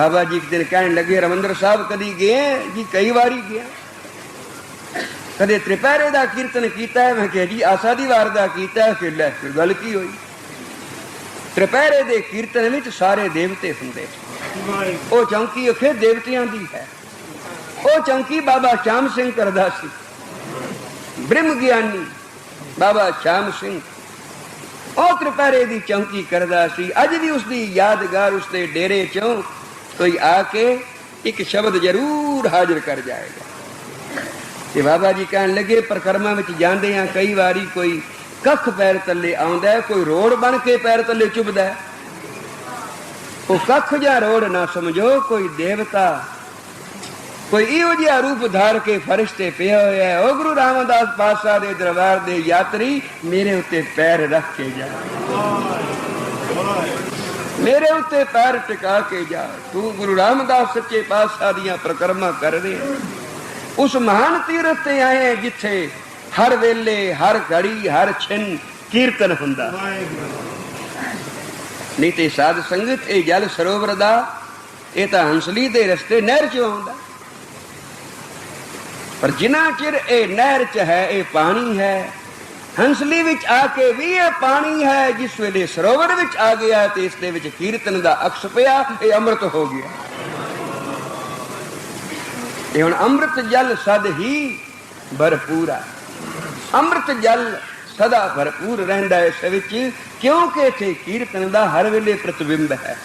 ਬਾਬਾ ਜੀ ਇੱਕ ਦਿਨ ਕਹਿਣ ਲੱਗੇ ਰਮੰਦਰ ਸਾਹਿਬ ਕਦੀ ਗਏ? ਜੀ ਕਈ ਵਾਰੀ ਗਿਆ। ਕਦੇ ਤ੍ਰਿਪਹਿਰੇ ਦਾ ਕੀਰਤਨ ਕੀਤਾ ਹੈ, ਮੈਂ ਕਿਹਾ ਜੀ ਆਸਾ ਦੀ ਵਾਰ ਦਾ ਕੀਤਾ ਹੈ, ਫਿਰ ਲੈ, ਫਿਰ ਗੱਲ ਕੀ ਹੋਈ? ਤ੍ਰਿਪਹਿਰੇ ਦੇ ਕੀਰਤਨ ਵਿੱਚ ਸਾਰੇ ਦੇਵਤੇ ਹੁੰਦੇ ਉਹ ਚੌਂਕੀ ਅਖੇ ਦੇਵਤਿਆਂ ਦੀ ਹੈ। ਉਹ ਚੌਂਕੀ ਬਾਬਾ ਸ਼ਾਮ ਸਿੰਘ ਕਰਦਾ ਸੀ। ਬ੍ਰਹਮ ਗਿਆਨੀ ਬਾਬਾ ਸ਼ਾਮ ਸਿੰਘ। ਉਹ ਤ੍ਰਿਪੈਰੇ ਦੀ ਚੌਂਕੀ ਕਰਦਾ ਸੀ। ਅੱਜ ਵੀ ਉਸ ਦੀ ਯਾਦਗਾਰ ਉਸ ਦੇ ਡੇਰੇ ਚੋਂ ਕੋਈ ਆ ਕੇ ਇੱਕ ਸ਼ਬਦ ਜ਼ਰੂਰ ਹਾਜ਼ਰ ਕਰ ਜਾਏਗਾ। ਤੇ ਬਾਬਾ ਜੀ ਕਹਿਣ ਲੱਗੇ, ਪ੍ਰਕਰਮਾਂ ਵਿੱਚ ਜਾਂਦੇ ਆ, ਕਈ ਵਾਰੀ ਕੋਈ ਕੱਖ ਪੈਰ ਥੱਲੇ ਆਉਂਦਾ, ਕੋਈ ਰੋੜ ਬਣ ਕੇ ਪੈਰ ਥੱਲੇ ਚੁੱਭਦਾ। ਉਹ ਕੱਖ ਜਾਂ ਰੋੜ ਨਾ ਸਮਝੋ, ਕੋਈ ਦੇਵਤਾ, ਕੋਈ ਇਹੋ ਜਿਹਾ ਰੂਪ ਧਾਰ ਕੇ ਫਰਿਸ਼ਤੇ ਪਿਆ ਹੋਇਆ ਹੈ। ਉਹ ਗੁਰੂ ਰਾਮਦਾਸ ਪਾਤਸ਼ਾਹ ਦੇ ਦਰਬਾਰ ਦੇ ਯਾਤਰੀ ਮੇਰੇ ਉੱਤੇ ਪੈਰ ਰੱਖ ਕੇ ਜਾ ਮੇਰੇ ਉੱਤੇ ਪੈਰ ਟਿਕਾ ਕੇ ਜਾ। ਤੂੰ ਗੁਰੂ ਰਾਮਦਾਸ ਸੱਚੇ ਪਾਤਸ਼ਾਹ ਦੀਆਂ ਪ੍ਰਕਰਮਾਂ ਕਰ ਰਿਹਾ ਉਸ ਮਹਾਨ ਤੀਰਥ ਤੇ ਆਏ ਜਿੱਥੇ ਹਰ ਵੇਲੇ, ਹਰ ਘੜੀ, ਹਰ ਛਿਨ ਕੀਰਤਨ ਹੁੰਦਾ। ਨਹੀਂ ਤੇ ਸਾਧ ਸੰਗਤ, ਇਹ ਜਲ ਸਰੋਵਰ ਦਾ, ਇਹ ਤਾਂ ਹੰਸਲੀ ਦੇ ਰਸਤੇ ਨਹਿਰ ਚ ਆਉਂਦਾ। ਪਰ ਜਿੰਨਾ ਚਿਰ ਇਹ ਨਹਿਰ ਚ ਹੈ, ਇਹ ਪਾਣੀ ਹੈ ਹੰਸਲੀ ਵਿੱਚ ਆ ਕੇ ਵੀ ਇਹ ਪਾਣੀ ਹੈ, ਜਿਸ ਵੇਲੇ ਸਰੋਵਰ ਵਿੱਚ ਆ ਗਿਆ ਤੇ ਇਸ ਦੇ ਵਿੱਚ ਕੀਰਤਨ ਦਾ ਅਕਸ ਪਿਆ, ਇਹ ਅੰਮ੍ਰਿਤ ਹੋ ਗਿਆ। ਇਹ ਹੁਣ ਅੰਮ੍ਰਿਤ ਜਲ ਸਦ ਹੀ ਭਰਪੂਰਾ ਅੰਮ੍ਰਿਤ ਜਲ ਸਦਾ ਭਰਪੂਰ ਰਹਿੰਦਾ ਹੈ ਇਸ ਵਿੱਚ, ਕਿਉਂਕਿ ਇਥੇ ਕੀਰਤਨ ਦਾ ਹਰ ਵੇਲੇ ਪ੍ਰਤਿਬਿੰਬ ਹੈ।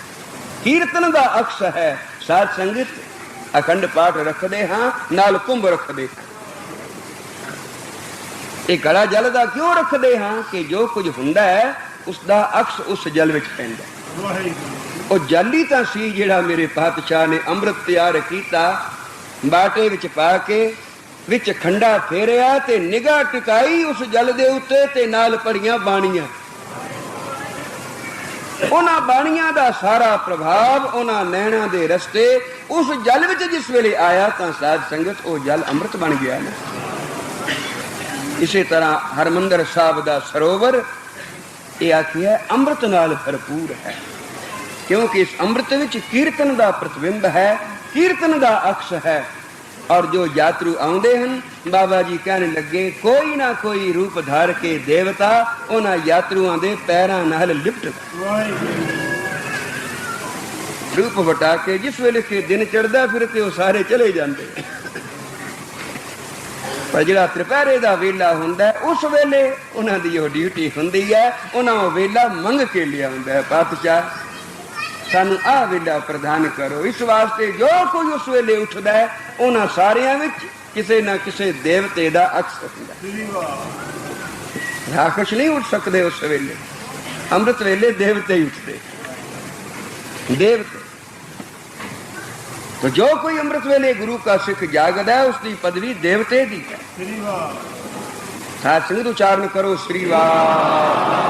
ਕੀਰਤਨ ਦਾ ਅਕਸ ਹੈ, ਸਾਧ ਸੰਗਤ ਅਖੰਡ ਪਾਠ ਰੱਖਦੇ ਹਾਂ, ਨਾਲ ਕੁੰਭ ਰੱਖਦੇ ਹਾਂ। ਇਹ ਗਲਾ ਜਲ ਦਾ ਕਿਉਂ ਰੱਖਦੇ ਹਾਂ ਕਿ ਜੋ ਕੁਝ ਹੁੰਦਾ ਹੈ ਉਸ ਦਾ ਅਕਸ ਉਸ ਜਲ ਵਿੱਚ ਪੈਂਦਾ। ਉਹ ਜਲ ਤਾਂ ਸੀ ਜਿਹੜਾ ਮੇਰੇ ਪਾਤਸ਼ਾਹ ਨੇ ਅੰਮ੍ਰਿਤ ਤਿਆਰ ਕੀਤਾ ਬਾਟੇ ਵਿੱਚ ਪਾ ਕੇ ਵਿੱਚ ਖੰਡਾ ਫੇਰਿਆ ਤੇ ਨਿਗਾਹ ਟਿਕਾਈ ਉਸ ਜਲ ਦੇ ਉੱਤੇ ਤੇ ਨਾਲ ਪੜੀਆਂ ਬਾਣੀਆਂ। ਉਹਨਾਂ ਬਾਣੀਆਂ ਦਾ ਸਾਰਾ ਪ੍ਰਭਾਵ ਉਹਨਾਂ ਨੈਣਾਂ ਦੇ ਰਸਤੇ ਉਸ ਜਲ ਵਿੱਚ ਜਿਸ ਵੇਲੇ ਆਇਆ ਤਾਂ ਸਾਧ ਸੰਗਤ ਉਹ ਜਲ ਅੰਮ੍ਰਿਤ ਬਣ ਗਿਆ ਨਾ। ਇਸੇ ਤਰ੍ਹਾਂ ਹਰਮੰਦਰ ਸਾਹਿਬ ਦਾ ਸਰੋਵਰ, ਇਹ ਆਖਿਆ ਅੰਮ੍ਰਿਤ ਨਾਲ ਭਰਪੂਰ ਹੈ। ਕਿਉਂਕਿ ਇਸ ਅੰਮ੍ਰਿਤ ਵਿੱਚ ਕੀਰਤਨ ਦਾ ਪ੍ਰਤਿਬਿੰਬ ਹੈ, ਕੀਰਤਨ ਦਾ ਅਕਸ ਹੈ। ਔਰ ਜੋ ਯਾਤਰੂ ਆਉਂਦੇ ਹਨ, ਬਾਬਾ ਜੀ ਕਹਿਣ ਲੱਗੇ, ਕੋਈ ਨਾ ਕੋਈ ਰੂਪ ਧਾਰ ਕੇ ਦੇਵਤਾ, ਉਹਨਾਂ ਯਾਤਰੂਆਂ ਦੇ ਪੈਰਾਂ ਨਾਲ ਲਿਪਟ ਰੂਪ ਵਟਾ ਕੇ ਜਿਸ ਵੇਲੇ ਕਿ ਦਿਨ ਚੜਦਾ ਫਿਰ ਤੇ ਉਹ ਸਾਰੇ ਚਲੇ ਜਾਂਦੇ। ਪਰ ਜਿਹੜਾ ਦੁਪਹਿਰੇ ਦਾ ਵੇਲਾ ਹੁੰਦਾ ਉਸ ਵੇਲੇ ਉਹਨਾਂ ਦੀ ਉਹ ਡਿਊਟੀ ਹੁੰਦੀ ਹੈ, ਉਹਨਾਂ ਉਹ ਵੇਲਾ ਮੰਗ ਕੇ ਲਿਆਉਂਦਾ ਹੈ ਪਾਤਸ਼ਾਹ ਸਾਨੂੰ ਆਹ ਵੇਲਾ ਪ੍ਰਦਾਨ ਕਰੋ। ਇਸ ਵਾਸਤੇ ਜੋ ਕੋਈ ਉਸ ਵੇਲੇ ਉੱਠਦਾ ਹੈ, ਉਹਨਾਂ ਸਾਰਿਆਂ ਵਿੱਚ ਕਿਸੇ ਨਾ ਕਿਸੇ ਦੇਵਤੇ ਦਾ ਅਕਸ ਹੁੰਦਾ ਹੈ। ਰਾਖਸ਼ ਨਹੀਂ ਉੱਠ ਸਕਦੇ ਉਸ ਵੇਲੇ। ਅੰਮ੍ਰਿਤ ਵੇਲੇ ਦੇਵਤੇ ਹੀ ਉੱਠਦੇ। ਦੇਵਤੇ। ਤਾਂ ਜੋ ਕੋਈ ਅੰਮ੍ਰਿਤ ਵੇਲੇ ਗੁਰੂ ਕਾ ਸਿੱਖ ਜਾਗਦਾ ਉਸ ਦੀ ਪਦਵੀ ਦੇਵਤੇ ਦੀ ਹੈ। ਸ੍ਰੀ ਵਾਹ। ਸਾਧ ਉਚਾਰਨ ਕਰੋ ਸ੍ਰੀ ਵਾਹ।